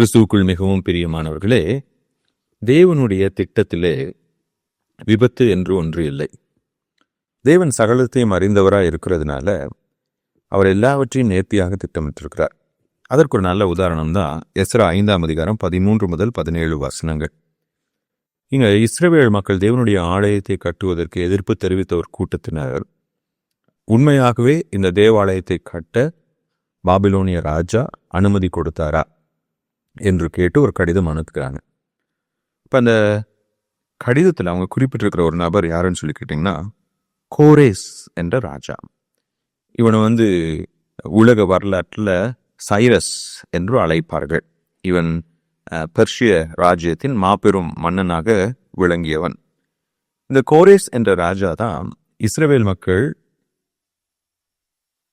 கிறிஸ்துவுக்குள் மிகவும் பிரியமானவர்களே தேவனுடைய திட்டத்திலே விபத்து என்று ஒன்று இல்லை. தேவன் சகலத்தையும் அறிந்தவராக இருக்கிறதுனால அவர் எல்லாவற்றையும் நேர்த்தியாக திட்டமிட்டிருக்கிறார். அதற்கு ஒரு நல்ல உதாரணம் தான் எஸ்ரா ஐந்தாம் அதிகாரம் பதிமூன்று முதல் பதினேழு வசனங்கள். இங்கே இஸ்ரவேல் மக்கள் தேவனுடைய ஆலயத்தை கட்டுவதற்கு எதிர்ப்பு தெரிவித்த ஒரு கூட்டத்தினர் உண்மையாகவே இந்த தேவாலயத்தை கட்ட பாபிலோனிய ராஜா அனுமதி கொடுத்தாரா? என்று கேட்டு ஒரு கடிதம் அனுப்புகிறாங்க. இப்போ அந்த கடிதத்தில் அவங்க குறிப்பிட்டிருக்கிற ஒரு நபர் யாருன்னு சொல்லி கேட்டிங்கன்னா கோரேஸ் என்ற ராஜா. இவனை வந்து உலக வரலாற்றில் சைரஸ் என்று அழைப்பார்கள். இவன் பெர்ஷிய ராஜ்யத்தின் மாபெரும் மன்னனாக விளங்கியவன். இந்த கோரேஸ் என்ற ராஜா தான் இஸ்ரேவேல் மக்கள்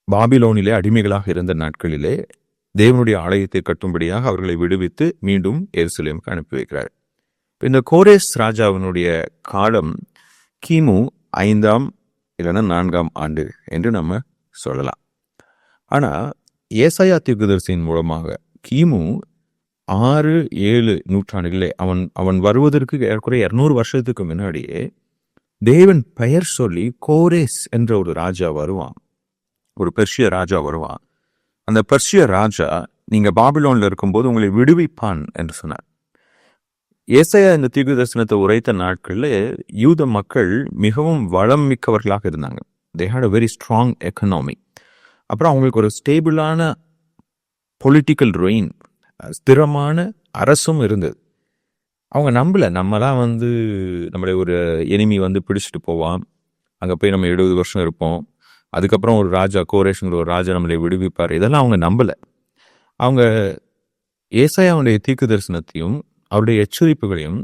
பாபிலோனிலே அடிமைகளாக இருந்த நாட்களிலே தேவனுடைய ஆலயத்தை கட்டும்படியாக அவர்களை விடுவித்து மீண்டும் எருசலேமுக்கு அனுப்பி வைக்கிறார். இந்த கோரேஸ் ராஜாவினுடைய காலம் கிமு ஐந்தாம் இல்லைன்னா நான்காம் ஆண்டு என்று நம்ம சொல்லலாம். ஆனால் ஏசாயா தீர்க்கதரிசியின் மூலமாக கிமு ஆறு ஏழு நூற்றாண்டுகளே அவன் அவன் வருவதற்கு ஏறக்குறைய இரநூறு வருஷத்துக்கு முன்னாடியே தேவன் பெயர் சொல்லி கோரேஸ் என்ற ஒரு ராஜா வருவான். ஒரு பெர்ஷிய ராஜா வருவான். அந்த பர்ஷிய ராஜா நீங்கள் பாபிலோனில் இருக்கும்போது உங்களை விடுவிப்பான் என்று சொன்னார். ஏசையா இந்த தீர்க்க தரிசனத்தை உரைத்த நாட்களில் யூத மக்கள் மிகவும் வளம் மிக்கவர்களாக இருந்தாங்க. They had a very strong economy அப்புறம் அவங்களுக்கு ஒரு ஸ்டேபிளான பொலிட்டிக்கல் ரொயின் ஸ்திரமான அரசும் இருந்தது. அவங்க நம்பல நம்மலாம் வந்து நம்மளை ஒரு எனிமி வந்து பிடிச்சிட்டு போவான். அங்கே போய் நம்ம எழுபது வருஷம் இருப்போம். அதுக்கப்புறம் ஒரு ராஜா கோரேஷுங்கிற ஒரு ராஜா நம்மளை விடுவிப்பார். இதெல்லாம் அவங்க நம்பலை. அவங்க ஏசாயாவுடைய தீக்கு தரிசனத்தையும் அவருடைய எச்சரிப்புகளையும்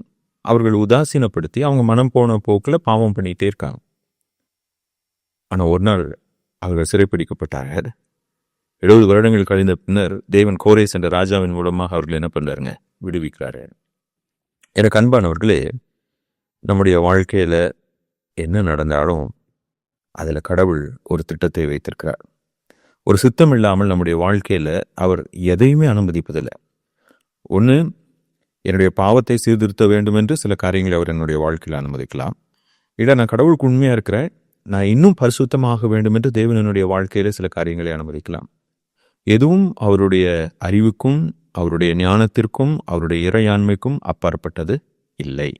அவர்கள் உதாசீனப்படுத்தி அவங்க மனம் போன போக்கில் பாவம் பண்ணிகிட்டே இருக்காங்க. ஆனால் ஒரு நாள் அவர்கள் சிறைப்பிடிக்கப்பட்டார்கள். எழுபது வருடங்கள் கழிந்த பின்னர் தேவன் கோரேஸ் என்ற ராஜாவின் மூலமாக அவர்கள் என்ன பண்ணுறாருங்க விடுவிக்கிறாரு எனக்கு அன்பானவர்களே நம்முடைய வாழ்க்கையில் என்ன நடந்தாலும் அதில் கடவுள் ஒரு திட்டத்தை வைத்திருக்கிறார். ஒரு சித்தம் இல்லாமல் நம்முடைய வாழ்க்கையில் அவர் எதையுமே அனுமதிப்பதில்லை. ஒன்று என்னுடைய பாவத்தை சீர்திருத்த வேண்டும் என்று சில காரியங்களை அவர் என்னுடைய வாழ்க்கையில் அனுமதிக்கலாம். இல்லை நான் கடவுளுக்கு உண்மையாக இருக்கிறேன். நான் இன்னும் பரிசுத்தமாக வேண்டும் என்று தேவன் என்னுடைய வாழ்க்கையில் சில காரியங்களை அனுமதிக்கலாம். எதுவும் அவருடைய அறிவுக்கும் அவருடைய ஞானத்திற்கும் அவருடைய இறையாண்மைக்கும் அப்பாற்பட்டது இல்லை.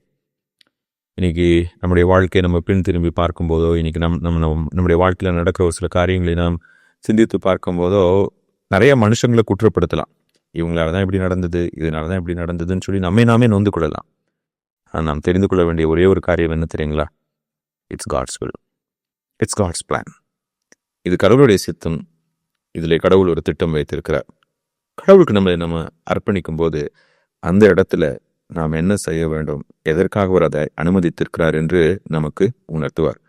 இன்னைக்கு நம்முடைய வாழ்க்கையை நம்ம பின் திரும்பி பார்க்கும்போதோ இன்னைக்கு நம் நம்ம நம்முடைய வாழ்க்கையில் நடக்கிற ஒரு சில காரியங்களை நாம் சிந்தித்து பார்க்கும்போதோ நிறைய மனுஷங்களை குற்றப்படுத்தலாம். இவங்களால தான் இப்படி நடந்தது இதனால தான் இப்படி நடந்ததுன்னு சொல்லி நம்மை நாமே நொந்து கொள்ளலாம். ஆனால் நாம் தெரிந்து கொள்ள வேண்டிய ஒரே ஒரு காரியம் என்ன தெரியுங்களா? It's God's will it's God's plan இது கடவுளுடைய சித்தம். இதில் கடவுள் ஒரு திட்டம் வைத்திருக்கிறார். கடவுளுக்கு நம்மளை நம்ம அர்ப்பணிக்கும் போது அந்த இடத்துல நாம் என்ன செய்ய வேண்டும்? எதற்காக அவர் அதை அனுமதித்திருக்கிறார் என்று நமக்கு உணர்த்துவார்.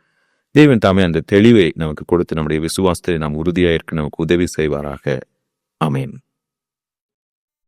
தேவன் தாமே அந்த தெளிவை நமக்கு கொடுத்து நம்முடைய விசுவாசத்தை நாம் உறுதியாக இருக்க நமக்கு உதவி செய்வாராக. அமேன்